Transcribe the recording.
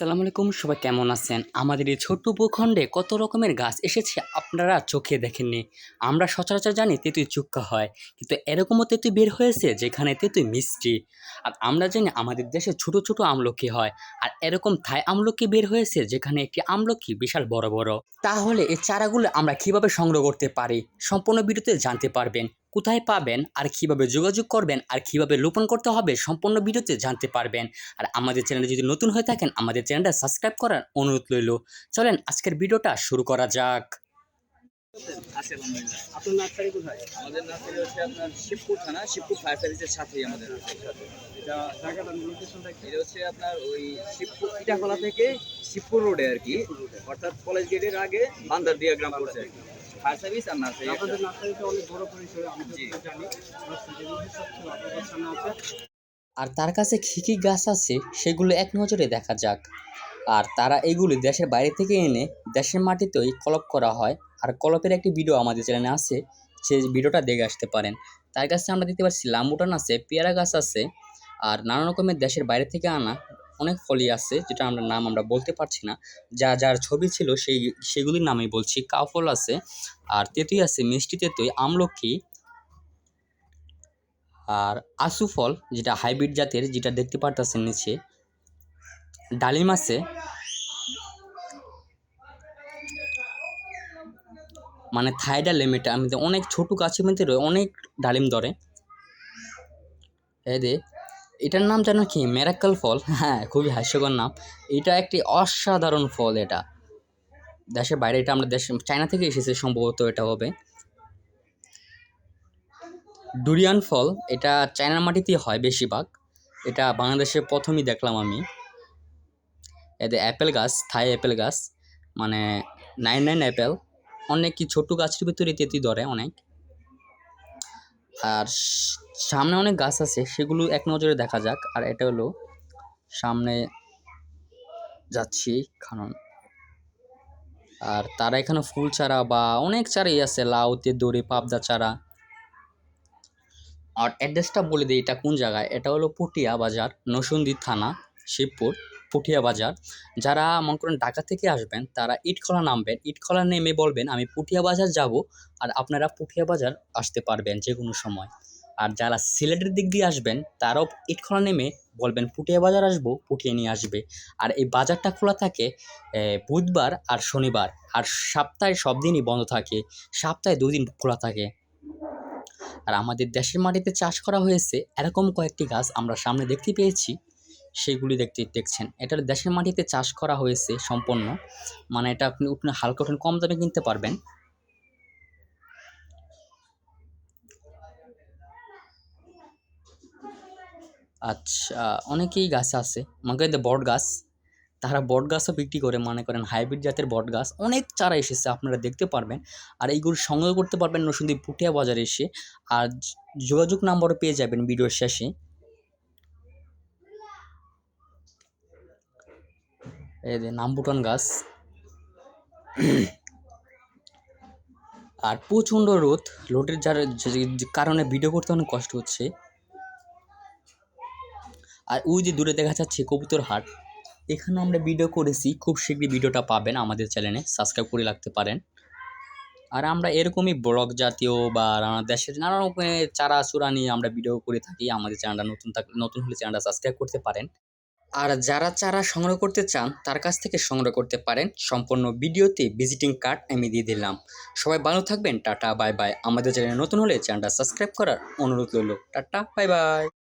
সালাম আলাইকুম, সবাই কেমন আছেন? আমাদের এই ছোট্ট ভূখণ্ডে কত রকমের গাছ এসেছে আপনারা চোখে দেখেননি। আমরা সচরাচর জানি তেঁতুই চুক্কা হয়, কিন্তু এরকমও তেঁতুই বের হয়েছে যেখানে তেঁতুই মিষ্টি। আর আমরা জানি আমাদের দেশে ছোট ছোট আমলকি হয়, আর এরকম থাই আমলকি বের হয়েছে যেখানে একটি আমলকি বিশাল বড় বড়। তাহলে এই চারাগুলো আমরা কীভাবে সংগ্রহ করতে পারি? সম্পূর্ণ বিরুদ্ধে জানতে পারবেন। কোথায় পাবেন, আর কীভাবে যোগাযোগ করবেন, আর কীভাবে রোপণ করতে হবে সম্পূর্ণ ভিডিওতে জানতে পারবেন। আর আমাদের চ্যানেলে যদি নতুন হয়ে থাকেন, আমাদের চ্যানেলটা সাবস্ক্রাইব করার অনুরোধ রইল। চলেন, আজকের ভিডিওটা শুরু করা যাক। থেকে শিবপুর রোডে আর কি। অর্থাৎ কলেজ গেটের আগে বান্দার দিয়া গ্রাম পড়ছে আর কি। ফায়ার সার্ভিস আর নার্সারি আপনাদের নার্সারিটা অনেক বড় পরিসরে আমি জানি আছে। আর তার কাছে কী কী গাছ আছে সেগুলো এক নজরে দেখা যাক। আর তারা এগুলি দেশের বাইরে থেকে এনে দেশের মাটিতেই কলপ করা হয়। আর কলপের একটি ভিডিও আমাদের চ্যানেলে আছে সেই ভিডিওটা দেখে আসতে পারেন। তার কাছে আমরা দেখতে পাচ্ছি লাম্বুটান আছে পেয়ারা গাছ আছে আর নানা রকমের দেশের বাইরে থেকে আনা অনেক ফলই আছে যেটা আমরা নাম আমরা বলতে পারছি না। যা, যার ছবি ছিল সেই, সেগুলির নামই বলছি। কাফল আছে, আর তেঁতুই আছে, মিষ্টি তেঁতুই, আমলকি, আর আশু ফল, যেটা হাইব্রিড জাতের, যেটা দেখতে পারতেছেন নিচে। ডালিম আছে মানে থাই ডালিম আমি অনেক ছোটো গাছের মধ্যে রয়ে, অনেক ডালিম ধরে। দে এটার নাম জানো কি? মেরাক্কাল ফল হ্যাঁ খুবই হাস্যকর নাম। এটা একটি অসাধারণ ফল এটা। দেশের বাইরে, এটা আমরা দেশ, চায়না থেকে এসেছে সম্ভবত এটা হবে। ডুরিয়ান ফল এটা চায়নার মাটিতেই হয় বেশিরভাগ। এটা বাংলাদেশে প্রথমই দেখলাম আমি। এতে অ্যাপেল গাছ, থাই অ্যাপেল গাছ মানে নাইন নাইন অ্যাপেল। অনেক কি ছোট্ট গাছের ভিতরে তেঁতি ধরে অনেক। আর সামনে অনেক গাছ আছে, সেগুলো এক নজরে দেখা যাক। আর এটা হলো সামনে যাচ্ছি খানন আর তারা এখানে ফুল চারা বা অনেক চারাই আছে, লাউতে তেঁদুরি পাবদা চারা। আর অ্যাড্রেসটা বলে দিই এটা কোন জায়গায়? এটা হলো পুটিয়া বাজার, নসুন্দি থানা, শিবপুর। পুঠিয়া বাজার। যারা মনে করেন ঢাকা থেকে আসবেন, তারা ইটখলা নামবেন। ইটখলা নেমে বলবেন, আমি পুঠিয়া বাজার যাব আর আপনারা পুঠিয়া বাজার আসতে পারবেন যে কোনো সময়। আর যারা সিলেটের দিক দিয়ে আসবেন, তারাও ইটখলা নেমে বলবেন, পুঠিয়া বাজার আসব, পুঠিয়ে নিয়ে আসবে। আর এই বাজারটা খোলা থাকে বুধবার আর শনিবার। আর সপ্তাহে সব দিনই বন্ধ থাকে, সপ্তাহে দুদিন খোলা থাকে। আর আমাদের দেশের মাটিতে চাষ করা হয়েছে, এরকম কয়েকটি গাছ আমরা সামনে দেখতে পেয়েছি। সেইগুলি দেখতে দেখছেন। এটা দেশের মাটিতে চাষ করা হয়েছে সম্পন্ন মানে এটা আপনি আপনি হালকা উঠেন কম দামে কিনতে পারবেন। আচ্ছা অনেকেই গাছ আছে মনে করেন বট গাছ। তারা বট গাছও বিক্রি করে, মনে করেন হাইব্রিড জাতের বট গাছ। অনেক চারা এসেছে, আপনারা দেখতে পারবেন। আর এইগুলো সংগ্রহ করতে পারবেন নসুন্দি পুটিয়া বাজারে এসে। আর যোগাযোগ নাম্বারও পেয়ে যাবেন ভিডিওর শেষে। এই যে গাছ। আর প্রচণ্ড রোদ। রোদের যার কারণে ভিডিও করতে অনেক কষ্ট হচ্ছে। আর ওই যে দূরে দেখা যাচ্ছে কবুতর হাট। এখানে আমরা ভিডিও করেছি, খুব শীঘ্রই ভিডিওটা পাবেন আমাদের চ্যানেলে সাবস্ক্রাইব করে রাখতে পারেন। আর আমরা এরকমই ব্লগ জাতীয় বা দেশের নানা রকমের চারা চূড়া নিয়ে আমরা ভিডিও করে থাকি। আমাদের চ্যানেলটা নতুন থাকলে নতুন হলে চ্যানেলটা সাবস্ক্রাইব করতে পারেন। আর যারা চারা সংগ্রহ করতে চান, তার কাছ থেকে সংগ্রহ করতে পারেন। সম্পূর্ণ ভিডিওতে ভিজিটিং কার্ড আমি দিয়ে দিলাম। সবাই ভালো থাকবেন, টাটা বাই বাই আমাদের চ্যানেল নতুন হলে চ্যানেলটা সাবস্ক্রাইব করার অনুরোধ রইল। Tata bye by